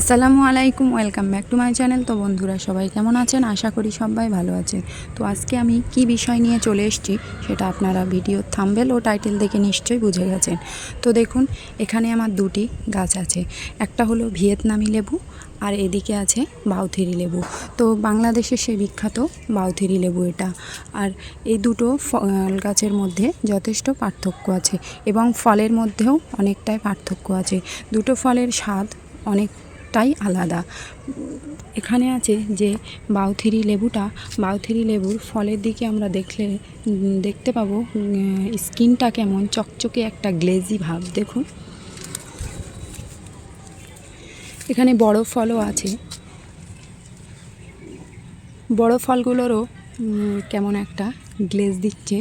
আসসালামু আলাইকুম, welcome back to my channel. তো বন্ধুরা, সবাই কেমন আছেন? আশা করি সবাই ভালো আছেন। তো আজকে আমি কি বিষয় নিয়ে চলে এসেছি, সেটা আপনারা ভিডিও থাম্বেল ও টাইটেল দেখে নিশ্চয়ই বুঝে গেছেন। তো দেখুন, এখানে আমার দুটি গাছ আছে। একটা হলো ভিয়েতনামি লেবু, আর এদিকে আছে বাউথেরি লেবু। তো বাংলাদেশের সেই বিখ্যাত বাউথিরি লেবু এটা। আর এই দুটো ফল গাছের মধ্যে যথেষ্ট পার্থক্য আছে এবং ফলের মধ্যেও অনেকটাই পার্থক্য আছে। দুটো ফলের স্বাদ অনেকটাই আলাদা। এখানে আছে যে বাউথেরি লেবুটা, বাউথেরি লেবুর ফলের দিকে আমরা দেখলে দেখতে পাবো স্কিনটা কেমন, চকচকে একটা গ্লেজি ভাব, দেখুন। এখানে বড় ফলও আছে। বড় ফলগুলোরও কেমন একটা গ্লেজ দিচ্ছে।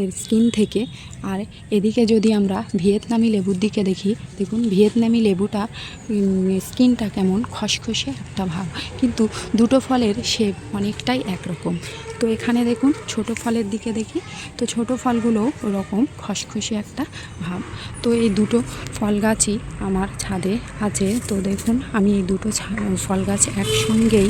এর স্কিন থেকে। আর এদিকে যদি আমরা ভিয়েতনামি লেবুর দিকে দেখি, দেখুন ভিয়েতনামি লেবুটা স্কিনটা কেমন খসখসে একটা ভাব। কিন্তু দুটো ফলের শেপ অনেকটাই একরকম। তো এখানে দেখুন ছোট ফলের দিকে দেখি, তো ছোট ফলগুলো ওরকম খসখসে একটা ভাব। তো এই দুটো ফল গাছই আমার ছাদে আছে। তো দেখুন আমি এই দুটো ফল গাছ একসঙ্গেই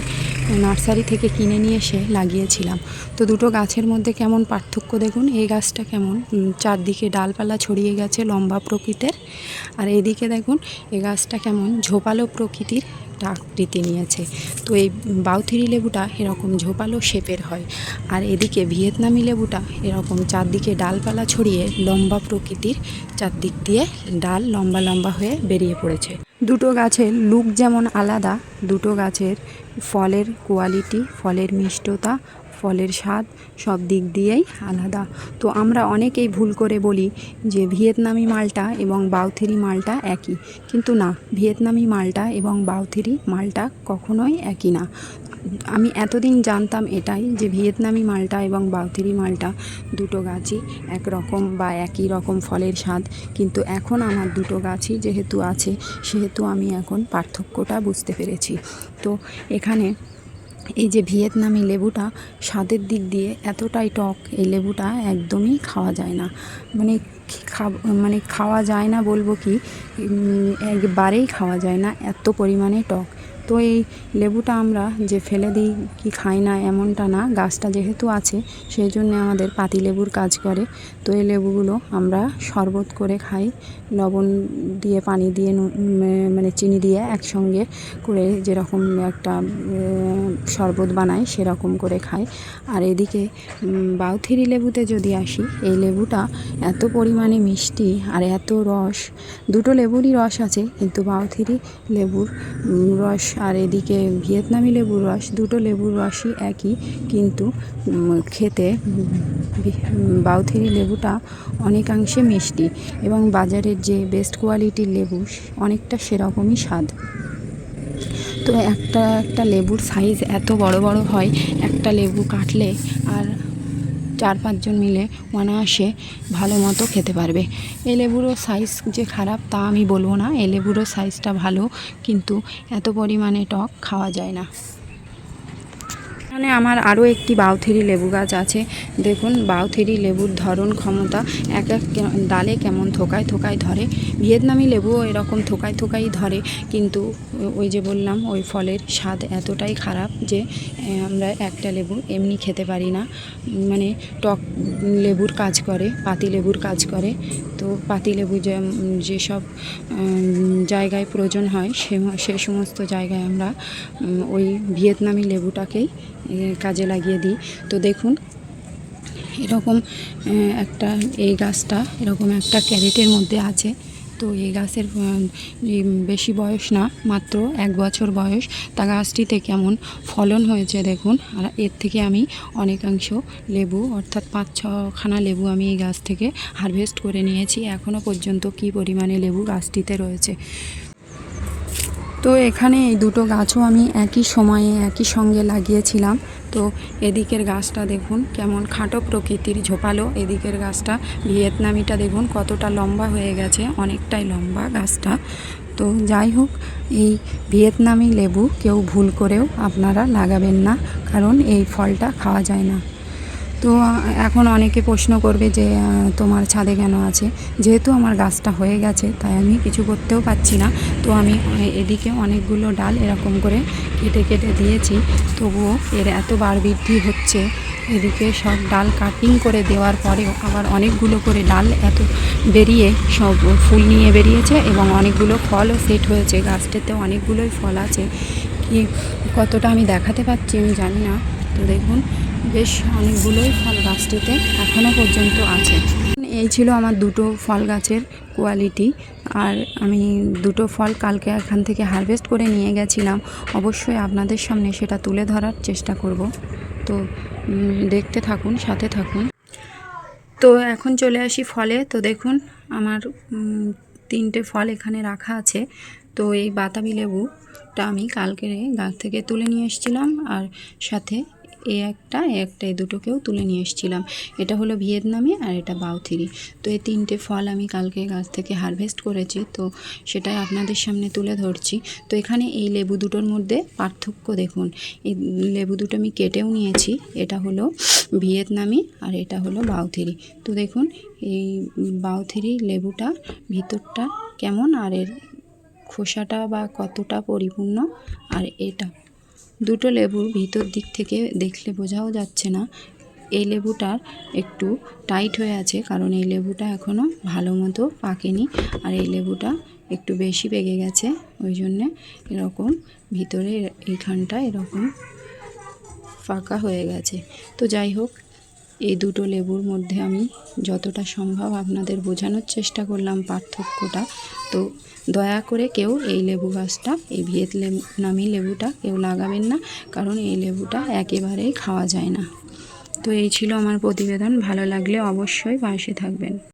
নার্সারি থেকে কিনে নিয়ে এসে লাগিয়েছিলাম। তো দুটো গাছের মধ্যে কেমন পার্থক্য দেখুন? এই গাছটা কেমন? চারদিকে ডালপালা ছড়িয়ে গেছে লম্বা প্রকৃতির। আর এদিকে দেখুন, এ গাছটা কেমন? ঝোপালো প্রকৃতির একটা আকৃতি নিয়েছে। তো এই বাউথিরি লেবুটা এরকম ঝোপালো শেপের হয়। আর এদিকে ভিয়েতনামি লেবুটা এরকম চারদিকে ডালপালা ছড়িয়ে লম্বা প্রকৃতির চারদিক দিয়ে ডাল লম্বা লম্বা হয়ে বেরিয়ে পড়েছে। দুটো গাছের লুক যেমন আলাদা, দুটো গাছের ফলের কোয়ালিটি ফলের মিষ্টতা ফলের স্বাদ সব দিক দিয়েই আলাদা। তো আমরা অনেকেই ভুল করে বলি যে ভিয়েতনামি মালটা এবং বাউথেরি মালটা একই। কিন্তু না, ভিয়েতনামি মালটা এবং বাউথেরি মালটা কখনোই একই না। আমি এতদিন জানতাম এটাই যে ভিয়েতনামি মালটা এবং বাউথেরি মালটা দুটো গাছই একরকম বা একই রকম ফলের স্বাদ। কিন্তু এখন আমার দুটো গাছই যেহেতু আছে, সেহেতু আমি এখন পার্থক্যটা বুঝতে পেরেছি। তো এখানে এই যে ভিয়েতনামি লেবুটা স্বাদের দিক দিয়ে এতটাই টক, এই লেবুটা একদমই খাওয়া যায় না। মানে মানে খাওয়া যায় না বলব কি একবারেই খাওয়া যায় না, এত পরিমাণে টক। তো এই লেবুটা আমরা যে ফেলে দিই কি খাই না এমনটা না, গাছটা যেহেতু আছে, সেই জন্য আমাদের পাতি লেবুর কাজ করে। তো এই লেবুগুলো আমরা শরবত করে খাই, লবণ দিয়ে, পানি দিয়ে মানে চিনি দিয়ে একসঙ্গে করে যেরকম একটা শরবত বানাই সেরকম করে খাই। আর এদিকে বাউথিরি লেবুতে যদি আসি, এই লেবুটা এত পরিমাণে মিষ্টি আর এত রস, দুটো লেবুরই রস আছে, কিন্তু বাউথিরি লেবুর রস আর এদিকে ভিয়েতনামি লেবুর রস, দুটো লেবুর রসই একই, কিন্তু খেতে বাউথেরি লেবুটা অনেকাংশে মিষ্টি এবং বাজারের যে বেস্ট কোয়ালিটির লেবু, অনেকটা সেরকমই স্বাদ। তো একটা একটা লেবুর সাইজ এত বড় বড় হয়, একটা লেবু কাটলে আর চার পাঁচজন মিলে অনায়াসে ভালো মতো খেতে পারবে। এ সাইজ যে খারাপ তা আমি বলব না। এ সাইজটা ভালো, কিন্তু এত পরিমাণে টক খাওয়া যায় না। এখানে আমার আরও একটি বাউথেরি লেবু গাছ আছে। দেখুন, বাউথেরি লেবুর ধরন ক্ষমতা, এক এক ডালে কেমন থোকায় থোকায় ধরে। ভিয়েতনামি লেবুও এরকম থোকায় থোকাই ধরে, কিন্তু ওই যে বললাম, ওই ফলের স্বাদ এতটাই খারাপ যে আমরা একটা লেবু এমনি খেতে পারি না। মানে টক লেবুর কাজ করে, পাতি লেবুর কাজ করে। তো পাতি লেবু যেসব জায়গায় প্রয়োজন হয়, সে সমস্ত জায়গায় আমরা ওই ভিয়েতনামি লেবুটাকেই কাজে লাগিয়ে দিই। তো দেখুন, এরকম একটা, এই গাছটা, এরকম একটা ক্যারেটের মধ্যে আছে। তো এই গাছের বেশি বয়স না, মাত্র এক বছর বয়স। তা গাছটিতে কেমন ফলন হয়েছে দেখুন। আর এর থেকে আমি অনেকাংশ লেবু, অর্থাৎ পাঁচ ছখানা লেবু আমি এই গাছ থেকে হারভেস্ট করে নিয়েছি। এখনও পর্যন্ত কী পরিমাণে লেবু গাছটিতে রয়েছে। তো এখানে এই দুটো গাছও আমি একই সময়ে, একই সঙ্গে লাগিয়েছিলাম। তো এদিকের গাছটা দেখুন, কেমন খাটো প্রকৃতির ঝোপালো। এদিকের গাছটা, ভিয়েতনামিটা দেখুন, কতটা লম্বা হয়ে গেছে, অনেকটাই লম্বা গাছটা। তো যাই হোক, এই ভিয়েতনামি লেবু কেউ ভুল করেও আপনারা লাগাবেন না, কারণ এই ফলটা খাওয়া যায় না। তো এখন অনেকে প্রশ্ন করবে যে তোমার ছাদে কেন আছে? যেহেতু আমার গাছটা হয়ে গেছে, তাই আমি কিছু করতেও পারছি না। তো আমি এদিকে অনেকগুলো ডাল এরকম করে কেটে কেটে দিয়েছি। তবুও এর এত বার বৃদ্ধি হচ্ছে। এদিকে সব ডাল কাটিং করে দেওয়ার পরেও আবার অনেকগুলো করে ডাল এত বেরিয়ে সব ফুল নিয়ে বেরিয়েছে এবং অনেকগুলো ফলও সেট হয়েছে। গাছটাতে অনেকগুলোই ফল আছে। কি কতটা আমি দেখাতে পারছি আমি জানি না। তো দেখুন বেশ অনেকগুলোই ফল গাছটিতে এখনও পর্যন্ত আছে। এই ছিল আমার দুটো ফল গাছের কোয়ালিটি আর আমি দুটো ফল কালকে এখান থেকে হারভেস্ট করে নিয়ে গেছিলাম। অবশ্যই আপনাদের সামনে সেটা তুলে ধরার চেষ্টা করব। তো দেখতে থাকুন, সাথে থাকুন। তো, এখন চলে আসি ফলে। তো, দেখুন, আমার তিনটে ফল এখানে রাখা আছে। তো, এই বাতাবি লেবুটা আমি কালকে গাছ থেকে তুলে নিয়ে এসেছিলাম। আর সাথে এ একটা এ একটা এই দুটোকেও তুলে নিয়ে এসেছিলাম। এটা হলো ভিয়েতনামি আর এটা বাউথিরি। তো এই তিনটে ফল আমি কালকে গাছ থেকে হারভেস্ট করেছি, তো সেটাই আপনাদের সামনে তুলে ধরছি। তো এখানে এই লেবু দুটোর মধ্যে পার্থক্য দেখুন। এই লেবু দুটো আমি কেটেও নিয়েছি, এটা হলো ভিয়েতনামি আর এটা হলো বাউথিরি। তো দেখুন, এই বাউথিরি লেবুটা ভিতরটা কেমন আর এর খোসাটা বা কতটা পরিপূর্ণ আর এটা। দুটো লেবুর ভিতর দিক থেকে দেখলে বোঝাও যাচ্ছে না। এই লেবুটার একটু টাইট হয়ে আছে, কারণ এই লেবুটা এখনও ভালো মতো পাকেনি, আর এই লেবুটা একটু বেশি পেকে গেছে। ওই জন্যে এরকম ভিতরে এইখানটা এরকম ফাঁকা হয়ে গেছে। তো যাই হোক এই দুটো লেবুর মধ্যে আমি যতটা সম্ভব আপনাদের বোঝানোর চেষ্টা করলাম পার্থক্যটা। তো দয়া করে কেউ এই লেবু গাছটা, এই ভিয়েত নামি লেবুটা কেউ লাগাবেন না, কারণ এই লেবুটা একেবারেই খাওয়া যায় না। তো এই ছিল আমার প্রতিবেদন, ভালো লাগলে অবশ্যই পাশে থাকবেন।